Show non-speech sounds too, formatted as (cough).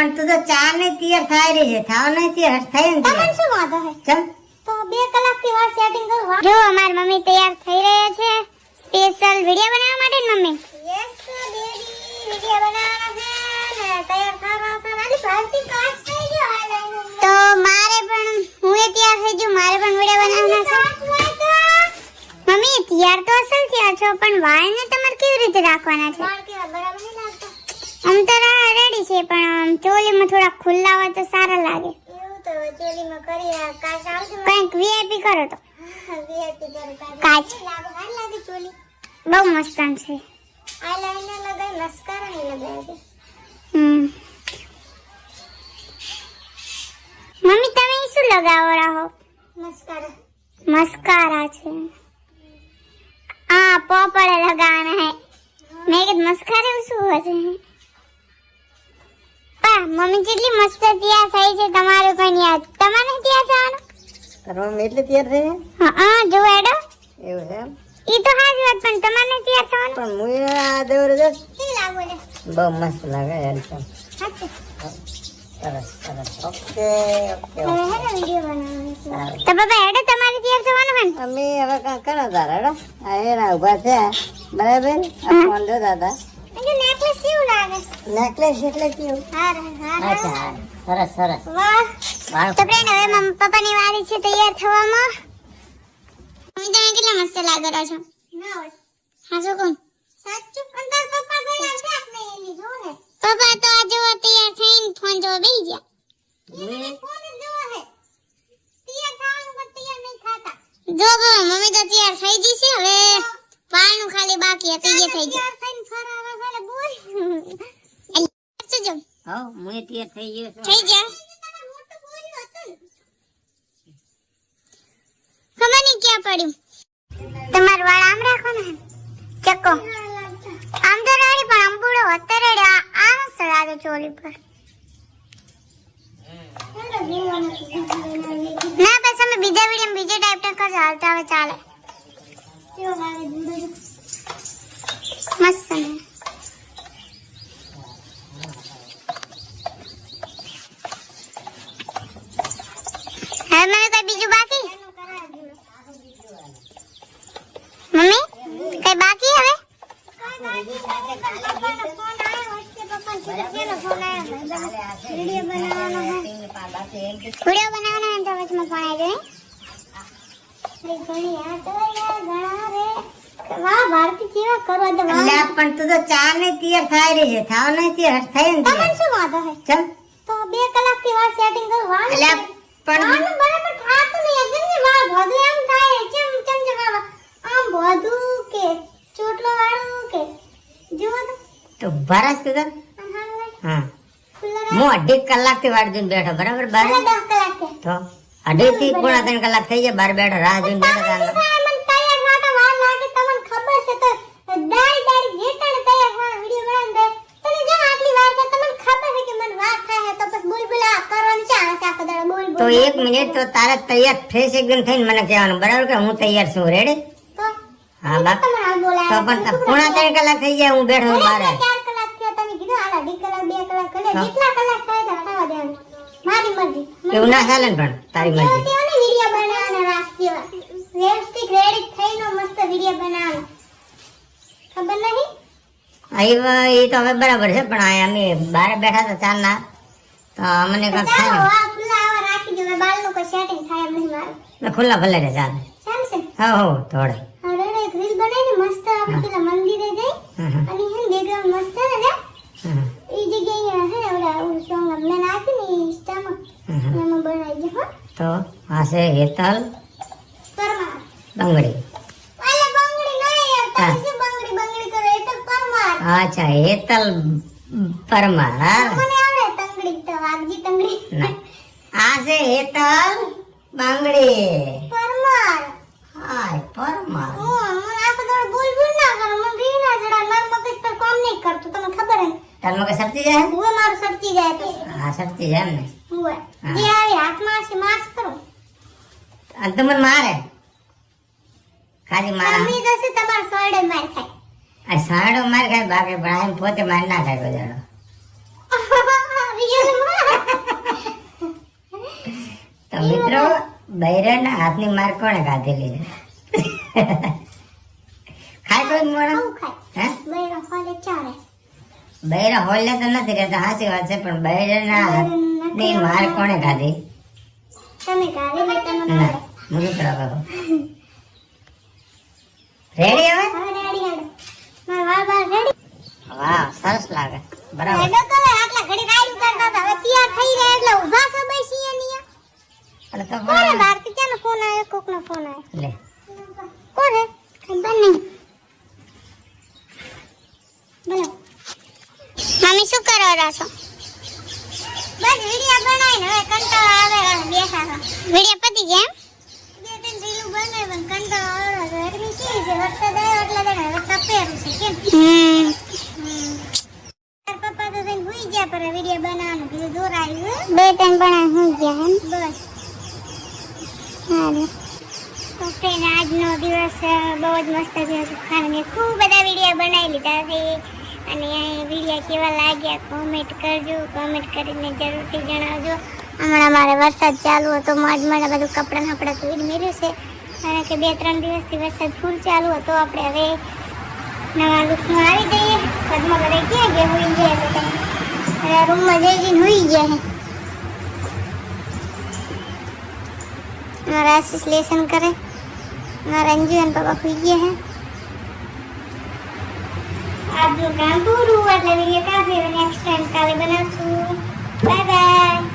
પણ તું તો ચાર ને તૈયાર થાય રહી છે થાવ નહીં તૈયાર થાય ને તમને શું વાંધો છે ચમ તો બે કલાકથી વાર સેટિંગ કરું જો અમાર મમ્મી તૈયાર થઈ રહ્યા છે. સ્પેશિયલ વિડિયો બનાવવા માટે ને મમ્મી? યસ ડેડી વિડિયો બનાવવાનો છે ને તૈયાર થવા છે. મારી ભારતી થઈ ગયો તો મારે પણ હું તૈયાર થઈ ગયું મારે પણ વિડિયો બનાવવાના છે. મમ્મી તૈયાર તો અસલ થયા છો પણ વાળને તમારે કેવી રીતે રાખવાના છે વાળ કેવા બરાબર નહીં લાગતા આમ તો રેડી છે પણ આમ ચોલીમાં થોડા ખુલ્લા હોય તો સારા લાગે. એવું તો ચોલીમાં કરી કાચ આવશે કંઈક વીઆઈપી કરો તો. વીઆઈપી કરો કાચ. લાગે ચોલી. બહુ મસ્ત છે. આઈલાઈનર લગાય મસ્કારા નહીં લગાય હમ. મમ્મી તમે શું લગાવો રહો? મસ્કારા મસ્કારા છે. આ પોપડે લગાવવાના હે. મેં કીધું મસ્કારા શું હશે? પા મમ્મી કેટલી મસ્ત તૈયાર થઈ છે તમારું કોઈ યાદ. તમારે તૈયાર થવાનું? કરવામાં એટલે તૈયાર થઈ હા જો એડો એવું છે ઈ તો હાજી વાત પણ તમારે તૈયાર થવાનું? પણ હું આ દેવર દે કી લાગો છે બહુ મસ્ત લાગે યાર સાચું સરસ સરસ. ઓકે ઓકે હવે હે વિડિયો બનાવવાનો તો બાબા એડો તમારે તૈયાર થવાનું હે અમે હવે કાંઈ કરો તારે હેડો. આ એના ઊભા છે બરાબર? આ ફોન દો દાદા. નેકલેસ કેવું લાગે નેકલેસ એટલે કેવું હાર હાર અચ્છા હા. સરસ સરસ વાહ વાળ તો ફ્રેન્ડ હવે મમ્મી પપ્પાની વારી છે તૈયાર થવામાં? મમ્મી તમે કેટલા મસ્ત લાગો રહ્યા છો? ના હોય. હા શું કહું? સાચું? પણ તાર પપ્પા તૈયાર છે આપણે એની જો ને. પપ્પા તો આ જોવા તૈયાર થઈને ફોન જોવા બેસી ગયા. હમ. ફોન જ જોવા હે તૈયાર થવાનું પણ તૈયાર નહીં થતા. જો બાબા મમ્મી તો તૈયાર થઈ ગઈ છે હવે પાણું ખાલી બાકી હતું એ થઈ ગયું તૈયાર થઈને ફરાવા ફરે બોલ શું જો હો હું એ તૈયાર થઈ ગયો છું થઈ ગયા ખબર નહીં ક્યાં પડ્યું તમારું વાળ આમ રાખવાના હે? ચક્કો આમ તો રેડી પણ અંબુડો અત્યારે રેડી આ આમ સડાવે ચોલી પર ના બસ અમે બીજા વીડિયો બીજે ટાઈપ ના કરજો હાલતા હવે ચાલે મસ્ત ને હવે મને કઈ બીજું બાકી? મમ્મી કઈ બાકી હવે? વિડિયો બનાવવાનો હોય તો વચમાં ફોન આવી જાય. વાહ ભારતી કેવા કરવા દે. વાહ અલ્યા, પણ તું તો ચાર ને તૈયાર થાય રહી છે. થાવ નહીં તૈયાર થાય ને તમને તૈયાર. શું વાંધો છે ચમ તો બે કલાકથી વાર સેટિંગ કરું વાર અલ્યા, પણ બરાબર થાતું નહીં. એકદમ ને વાળ બધું એમ થાય ચમ ચમ ચમ આમ બધું કે ચોટલો વાળું કે. જુઓ તો. ભરાસ તું. હા. હું અઢી કલાકથી વાટ જોઈને બેઠો બરાબર? બાર? તો અઢી થી પોણા ત્રણ કલાક થઈ જાય બાર બેઠો રાહ જોઈને બેઠો તમને તાર. શું થાય મને તૈયાર માટે વાર લાગે તમને ખબર છે તો દાડી દાડી જે તને તૈયાર થવા વિડિયો બનાવીને દે તને જો આટલી વાર છે તમને ખબર છે કે મને વાર થાય તો પછી બોલ બોલ આ કરવાનું છે આ આખો દાડો બોલ બોલ તો એક મિનિટ તો તારે તૈયાર ફ્રેશ એકદમ થઈને મને કહેવાનું. બરાબર કે હું તૈયાર છું રેડી હા બા. તમને હાલ બોલાય. તો પણ પોણા ત્રણ કલાક થઈ જાય હું બેઠો છું બારે. ચાર કલાક થયા તમે કીધું હાલ અઢી કલાક બે કલાક કરે હા. જેટલા કલાક થાય તો હટાવા દેવાનું મારી મરજી. એવું ના ચાલે પણ તારી મરજી. વ્યવસ્થિત રેડી થઈને મસ્ત વિડિયો બનાવવાનો. ખબર નહીં? અહીં એ તો હવે બરાબર છે પણ અમે બહાર બેઠા હતા ચાર ના તો અમને તો બાલનું કોઈ સેટિંગ થાય એમ નહીં મારું. ના ખુલ્લા ભલે રે ચાલે. ચાલશે. હા હો થોડે હવે એક રીલ બનાવીને મસ્ત આપણે પેલા મંદિરે જઈ. અને હે બેકગ્રાઉન્ડ મસ્ત છે ને. એ જગ્યાએ હે ઓલા ઓલું સોંગ મેં નાખી ને ઇન્સ્ટામાં. એમાં બનાવી હો. તો આ છે હેતલ પરમાર. બંગડી. અલે બંગડી નહીં યાર હા. તમે શું બંગડી બંગડી કરો તો પરમાર. અચ્છા હેતલ પરમાર હા. મને આવડે તંગડી તો વાગજી તંગડી. ના. આ છે હેતલ બંગડી. પરમાર. હાય પરમાર. હું આખો દાડો બોલ બોલ ના કરો મને રી જડા માર મગજ પર કામ નહીં કરતું તમને ખબર હે? તાર મગજ સરતી જાય? હું મારું સરતી જાય તો. હા સરતી જાય ને. હું જે આવે હાથમાં છે માસ કરો. અને તમને મારે? ખાલી મારા? મમ્મી તો શું તમારા સોડે માર ખાય. આ સાડો માર ખાય બાકી પણ આ પોતે માર ના ખાય બજાડો (laughs) મિત્રો બૈરાના હાથની માર કોણે ખાધેલી છે? ખાય કોઈ મોણ બૈરો હોલે તો નથી રહેતા સાચી વાત છે પણ બૈરાના હાથની માર કોણે ખાધી તમે કાઢી લે તમે ના મુજબ કરો. રેડી હવે? વાહ સરસ લાગે. બરાબર. ઘડી રાડ્યું કરતા હવે તૈયાર થઈ રહ્યા એટલે પણ તો કોને પણ- બહારથી ક્યાંનો ફોન આવ્યો કોકનો ફોન આવ્યો લે કોણ હે ખબર નહીં બોલો મમ્મી શું કરો રહ્યા છો બસ વિડિયો બનાવીને હવે કંટાળો આવે હવે બેઠા હતા વિડિયો પતી ગયા એમ બે ત્રણ રીલું બનાવી પણ કંટાળો આવે તો એટલી કેવી છે વરસાદ આવ્યો એટલે તેને હવે તપેરું છે કેમ હમ તાર પપ્પા તો થઈને હુઈ ગયા પર વિડિયો બનાવવાનું કીધું દોરાયું બે ત્રણ બનાવી હુઈ ગયા એમ બસ સારું તો ફ્રેન્ડ આજનો દિવસ અ, બહુ જ મસ્ત દિવસ હતો. કારણ કે ખૂબ બધા વીડિયો બનાવી લીધા છે અને વીડિયો કેવા લાગ્યા કોમેન્ટ કરજો કોમેન્ટ કરીને જરૂરથી જણાવજો હમણાં મારે વરસાદ ચાલુ હતો મોજ મોડા બધું કપડાં કપડાં ધોઈને મેળ્યું છે કારણ કે બે ત્રણ દિવસથી વરસાદ ફૂલ ચાલુ હતો આપણે હવે નવા લુકમાં આવી જઈએ પદમાં બધા ક્યાં ગયા હોઈ ગયા બધા રૂમમાં જઈ જઈને હોઈ ગયા છે મારા આશીષ લેસન કરે મારા અંજુ અને પપ્પા સુઈ ગયા હે આજનું કામ પૂરું એટલે વીડિયો કાપી નેક્સ્ટ ટાઈમ કાલે બનાવશું બાય બાય